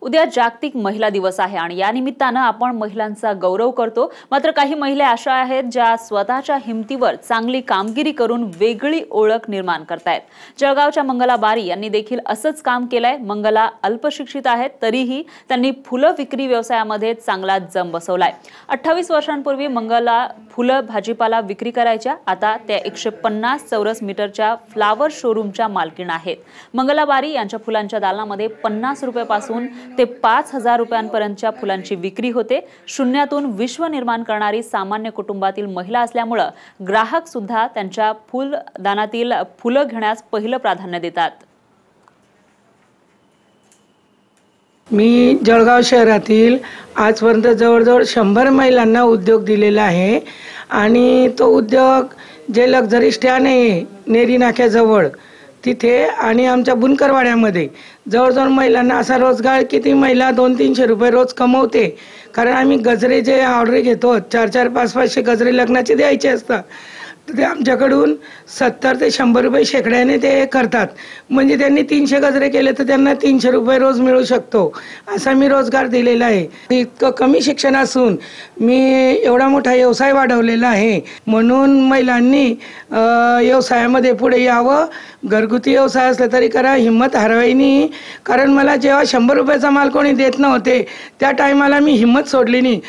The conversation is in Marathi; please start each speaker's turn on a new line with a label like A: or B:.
A: उद्या जागतिक महिला दिवस आहे आणि या निमित्तानं आपण महिलांचा गौरव करतो. मात्र काही महिला अशा आहेत ज्या स्वतःच्या हिमतीवर चांगली कामगिरी करून वेगळी ओळख निर्माण करतायत. जळगावच्या मंगला बारी यांनी देखील असंच काम केलंय. मंगला अल्पशिक्षित आहेत तरीही त्यांनी फुलं विक्री व्यवसायामध्ये चांगला जम बसवलाय. अठ्ठावीस वर्षांपूर्वी मंगला फुलं भाजीपाला विक्री करायच्या. आता त्या एकशे पन्नास चौरस मीटरच्या फ्लावर शोरूमच्या मालकीण आहेत. मंगलाबारी यांच्या फुलांच्या दालनामध्ये पन्नास रुपयापासून ते पाच हजार रुपयांपर्यंतच्या फुलांची विक्री होते. शून्यातून विश्व निर्माण करणारी सामान्य कुटुंबातील महिला असल्यामुळं ग्राहक सुद्धा त्यांच्या फुलदानातील फुलं घेण्यास पहिलं प्राधान्य देतात.
B: मी जळगाव शहरातील आजपर्यंत जवळजवळ शंभर महिलांना उद्योग दिलेला आहे. आणि तो उद्योग जे लक्झरी स्टँड आहे नेरी नाक्याजवळ तिथे आणि आमच्या बुनकरवाड्यामध्ये जवळजवळ महिलांना असा रोजगार की ती महिला दोन तीनशे रुपये रोज कमवते. कारण आम्ही गजरे जे ऑर्डर घेतो चार चार पाच पाचशे गजरे लग्नाचे द्यायचे असतात. ते आमच्याकडून सत्तर ते शंभर रुपये शेकड्याने ते करतात. म्हणजे त्यांनी तीनशे गजरे केले तर त्यांना तीनशे रुपये रोज मिळू शकतो. असा मी रोजगार दिलेला आहे. इतकं कमी शिक्षण असून मी एवढा मोठा व्यवसाय वाढवलेला आहे. म्हणून महिलांनी व्यवसायामध्ये पुढे यावं. घरगुती व्यवसाय असला तरी करा हिंमत हरवायनी कारण मला जेव्हा शंभर रुपयाचा माल कोणी देत नव्हते त्या टायमाला मी हिंमत सोडली नाही.